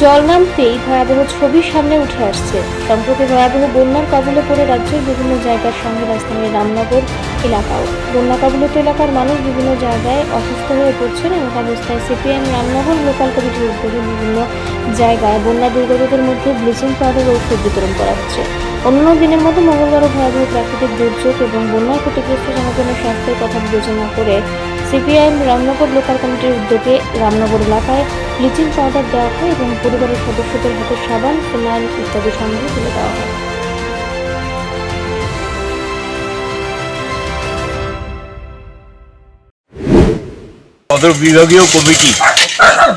জল নামতেই ভয়াবহ ছবি সামনে উঠে আসছে। সম্প্রতি ভয়াবহ বন্যার কবলে পড়ে রাজ্যের বিভিন্ন জায়গার সঙ্গে রাজধানীর রামনগর এলাকাও। বন্যা কবলিত এলাকার মানুষ বিভিন্ন জায়গায় অসুস্থ হয়ে পড়ছেন এমন অবস্থায় সিপিএম রামনগর লোকাল কমিটির উদ্যোগে বিভিন্ন জায়গায় বন্যা দুর্গতদের মধ্যে ব্লিচিং পাউডার ঔষধ বিতরণ করা হচ্ছে। অন্য দিনের মতো মঙ্গলবারও ভয়াবহ প্রাকৃতিক দুর্যোগ এবং বন্যায় ক্ষতিগ্রস্ত জনগণের স্বাস্থ্যের কথা বিবেচনা করে সিপিআইএম রামনগর লোকাল কমিটির উদ্যোগে রামনগর এলাকায় ব্লিচিং পাউডার দেওয়া হয় এবং পরিবারের সদস্যদের হাতে সাবান, ফিনাইল ইত্যাদি সামগ্রী তুলে দেওয়া হয়। সদর বিভাগীয় কমিটি,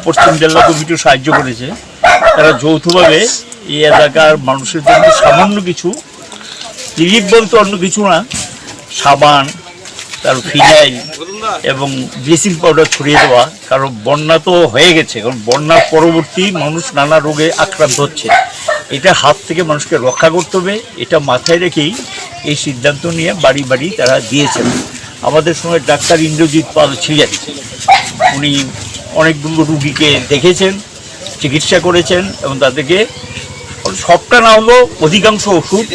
পশ্চিম জেলা কমিটিও সাহায্য করেছে। তারা যৌথভাবে এই এলাকার মানুষের জন্য সামান্য কিছু রিলিফ বলতে অন্য কিছু না, সাবান তার ফিনাইল এবং ব্লিচিং পাউডার ছড়িয়ে দেওয়া, কারণ বন্যা তো হয়ে গেছে, কারণ বন্যার পরবর্তী মানুষ নানা রোগে আক্রান্ত হচ্ছে। এটা হাত থেকে মানুষকে রক্ষা করতে হবে, এটা মাথায় রেখেই এই সিদ্ধান্ত নিয়ে বাড়ি বাড়ি তারা দিয়েছেন। আমাদের সময় ডাক্তার ইন্দ্রজিৎ পাল ছিলেন। উনি অনেকগুলো রুগীকে দেখেছেন, চিকিৎসা করেছেন এবং তাদেরকে সবটা না হলেও অধিকাংশ ওষুধ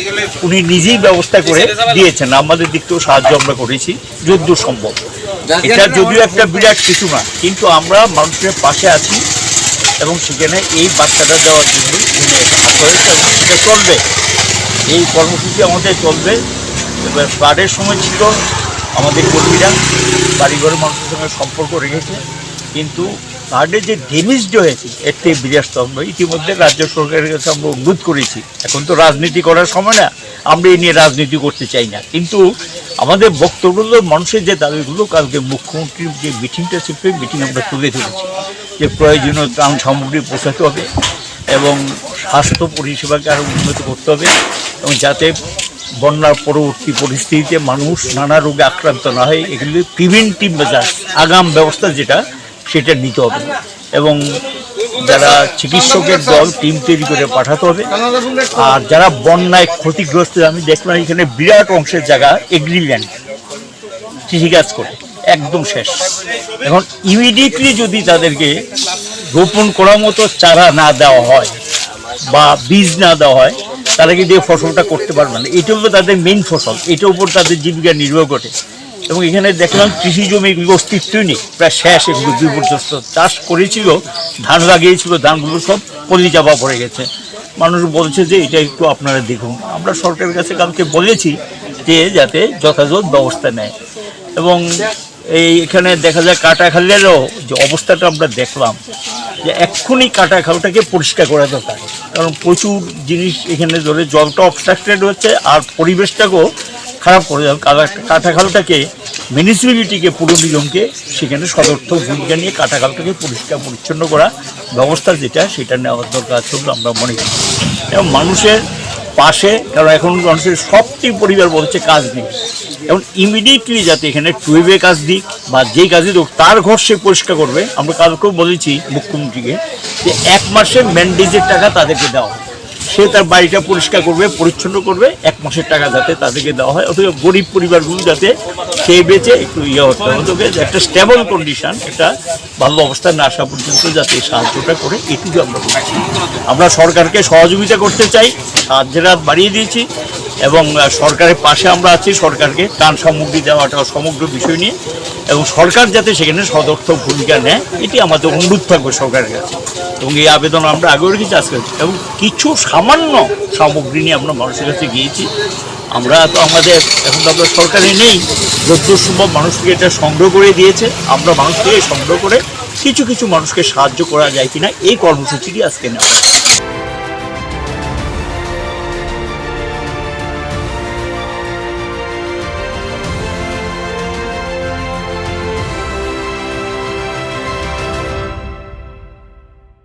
উনি নিজেই ব্যবস্থা করে দিয়েছেন। আমাদের দিক থেকেও সাহায্য আমরা করেছি, যদ্দূর সম্ভব। এটা যদিও একটা বিরাট কিছু না কিন্তু আমরা মানুষের পাশে আছি এবং সেখানে এই বাচ্চাটা দেওয়ার জন্য উনি এটা চলবে। এই কর্মসূচি আমাদের চলবে। এবার ফ্লাডের সময় ছিল আমাদের কর্মীরা বাড়িঘরের মানুষের সঙ্গে সম্পর্ক রেখেছে। কিন্তু ফ্লাডে যে ড্যামেজড হয়েছে, এর থেকে বিরাস্ত আমরা ইতিমধ্যে রাজ্য সরকারের কাছে আমরা অনুরোধ করেছি। এখন তো রাজনীতি করার সময় না, আমরা এই নিয়ে রাজনীতি করতে চাই না। কিন্তু আমাদের বক্তব্যগুলো মানুষের যে দাবিগুলো, কালকে মুখ্যমন্ত্রীর যে মিটিংটা ছিল মিটিং আমরা তুলে ধরেছি, যে প্রয়োজনীয় ত্রাণ সামগ্রী পৌঁছাতে হবে এবং স্বাস্থ্য পরিষেবাকে আরও উন্নত করতে হবে এবং যাতে বন্যার পরবর্তী পরিস্থিতিতে মানুষ নানা রোগে আক্রান্ত না হয়। এগুলি প্রিভেন্টিভ মেজার আগাম ব্যবস্থা যেটা সেটা নিতে হবে। এবং যারা চিকিৎসকের দল, টিম তৈরি করে পাঠাতে হবে। আর যারা বন্যায় ক্ষতিগ্রস্ত, আমি দেখলাম এখানে বিরাট অংশের জায়গা, এগ্রিল্যান্ড। কৃষিকাজ করে, একদম শেষ। এখন ইমিডিয়েটলি যদি তাদেরকে রোপণ করার মতো চারা না দেওয়া হয় বা বীজ না দেওয়া হয়, তারা কিন্তু এই ফসলটা করতে পারবে না। এটা হলো তাদের মেইন ফসল, এটার উপর তাদের জীবিকা নির্ভর করে এবং এখানে দেখলাম কৃষি জমি এগুলো অস্তিত্বই নেই। প্রায় শেষ এগুলো বিপর্যস্ত চাষ করেছিল, ধান লাগিয়েছিল ধানগুলো সব পলি চাপা পড়ে গেছে। মানুষ বলছে যে এটা একটু আপনারা দেখুন। আমরা সরকারের কাছে কালকে বলেছি যে যাতে যথাযথ ব্যবস্থা নেয়। এবং এই এখানে দেখা যায় কাটাখালেরও যে অবস্থাটা আমরা দেখলাম, যে এক্ষুনি কাটাখালটাকে পরিষ্কার করা দরকার। কারণ প্রচুর জিনিস এখানে ধরে জলটা অবস্ট্রাক্টেড হচ্ছে, আর পরিবেশটাকেও খারাপ করে কাটা- কাটাখালটাকে মিউনিসিপ্যালিটিকে পুরো নিগমকে, সেখানে সদর্থ ভূমিকা নিয়ে কাটাখালটাকে পরিষ্কার পরিচ্ছন্ন করা ব্যবস্থা যেটা, সেটা নেওয়ার দরকার আছে আমরা মনে করি। এবং মানুষের পাশে, কারণ এখন মানুষের সবটি পরিবার বলছে কাজ নেই। এবং ইমিডিয়েটলি যাতে এখানে টুয়েবে কাজ দিক, বা যেই কাজই হোক, তার ঘর সে পরিষ্কার করবে। আমরা কালকেও বলেছি মুখ্যমন্ত্রীকে যে এক মাসে ম্যান্ডেজের টাকা তাদেরকে দেওয়া হয় সে তার বাড়িটা পরিষ্কার করবে, পরিচ্ছন্ন করবে, এক মাসের টাকা যাতে তাদেরকে দেওয়া হয় অথবা গরিব পরিবারগুলো যাতে খেয়ে বেঁচে একটু ইয়ে হতে হবে একটা স্টেবল কন্ডিশন একটা ভালো অবস্থায় না আসা পর্যন্ত যাতে সাহায্যটা করে, এটুকু আমরা করছি আমরা সরকারকে সহযোগিতা করতে চাই, সাহায্যের বাড়িয়ে দিয়েছি। এবং সরকারের পাশে আমরা আছি, সরকারকে ত্রাণ সামগ্রী দেওয়াটা সমগ্র বিষয় নিয়ে। এবং সরকার যাতে সেখানে সদর্থ ভূমিকা নেয়, এটি আমাদের অনুরোধ থাকবে সরকারের কাছে। এবং এই আবেদন আমরা আগেও রেখেছি, আজকে এবং কিছু সামান্য সামগ্রী নিয়ে আমরা মানুষের কাছে গিয়েছি। আমরা তো আমাদের, এখন তো আমরা সরকারে নেই যদ্দূর সম্ভব মানুষকে এটা সংগ্রহ করে দিয়েছে। আমরা মানুষকে সংগ্রহ করে কিছু কিছু মানুষকে সাহায্য করা যায় কিনা, এই কর্মসূচিটি আজকে নেওয়া।